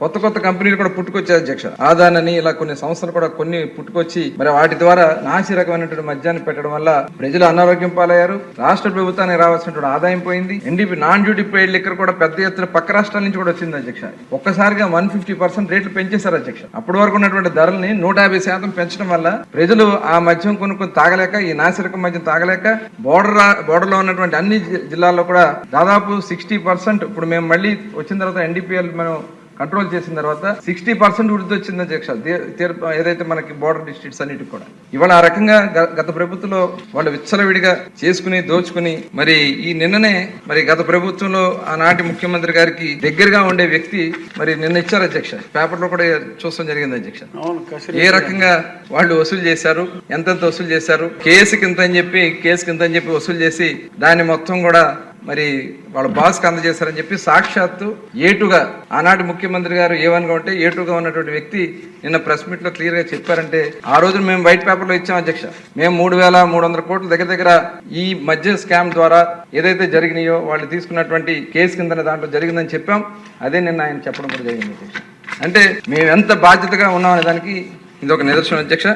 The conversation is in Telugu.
కొత్త కొత్త కంపెనీలు కూడా పుట్టుకొచ్చాయి అధ్యక్ష. ఆదానని ఇలా కొన్ని సంస్థలు కూడా కొన్ని పుట్టుకొచ్చి మరి వాటి ద్వారా నాసి రకమైనటువంటి మద్యాన్ని పెట్టడం వల్ల ప్రజలు అనారోగ్యం పాలయ్యారు. రాష్ట్ర ప్రభుత్వానికి రావాల్సినటువంటి ఆదాయం పోయింది. NDP non duty paid liquor కూడా పెద్ద ఎత్తున పక్క రాష్ట్రాల నుంచి కూడా వచ్చింది అధ్యక్ష. ఒక్కసారిగా వన్ ఫిఫ్టీ పర్సెంట్ రేట్లు పెంచేశారు అధ్యక్ష. అప్పటి వరకు ఉన్నటువంటి ధరల్ని నూట యాభై శాతం పెంచడం వల్ల ప్రజలు ఆ మద్యం కొనుక్కొని తాగలేక ఈ నాసిరకం మద్యం తాగలేక బోర్డర్ బోర్డర్లో ఉన్నటువంటి అన్ని జి- జిల్లాల్లో కూడా దాదాపు సిక్స్టీ పర్సెంట్ ఇప్పుడు మేము మళ్ళీ వచ్చిన తర్వాత ఎన్డీపీఎల్ మనం కంట్రోల్ చేసిన తర్వాత సిక్స్టీ పర్సెంట్ వృద్ధి వచ్చింది అధ్యక్ష ఏదైతే మనకి బోర్డర్ డిస్ట్రిక్ట్స్ అన్నిటికి కూడా. ఇవాళ ఆ రకంగా గత ప్రభుత్వంలో వాళ్ళు విచ్చలవిడిగా చేసుకుని దోచుకుని మరి ఈ నిన్ననే మరి గత ప్రభుత్వంలో ఆనాటి ముఖ్యమంత్రి గారికి దగ్గరగా ఉండే వ్యక్తి మరి నిన్న ఇచ్చారు అధ్యక్ష పేపర్లో కూడా చూస్తాం జరిగింది అధ్యక్ష ఏ రకంగా వాళ్ళు వసూలు చేశారు ఎంతెంత వసూలు చేశారు కేసుకి ఇంత అని చెప్పి కేసుకి ఇంత అని చెప్పి వసూలు చేసి దాన్ని మొత్తం కూడా మరి వాళ్ళ బాస్కి అందజేశారని చెప్పి సాక్షాత్తు ఏటుగా ఆనాటి ముఖ్యమంత్రి గారు ఏవన్గా ఉంటే ఏటుగా ఉన్నటువంటి వ్యక్తి నిన్న ప్రెస్ మీట్లో క్లియర్గా చెప్పారంటే ఆ రోజు మేము వైట్ పేపర్లో ఇచ్చాం అధ్యక్ష. మేము మూడు వేల మూడు వందల కోట్ల దగ్గర దగ్గర ఈ మధ్య స్కామ్ ద్వారా ఏదైతే జరిగినాయో వాళ్ళు తీసుకున్నటువంటి కేసు కింద దాంట్లో జరిగిందని చెప్పాం. అదే నిన్న ఆయన చెప్పడం కూడా జరిగింది అధ్యక్ష. అంటే మేము ఎంత బాధ్యతగా ఉన్నామనే దానికి ఇది ఒక నిదర్శనం అధ్యక్ష.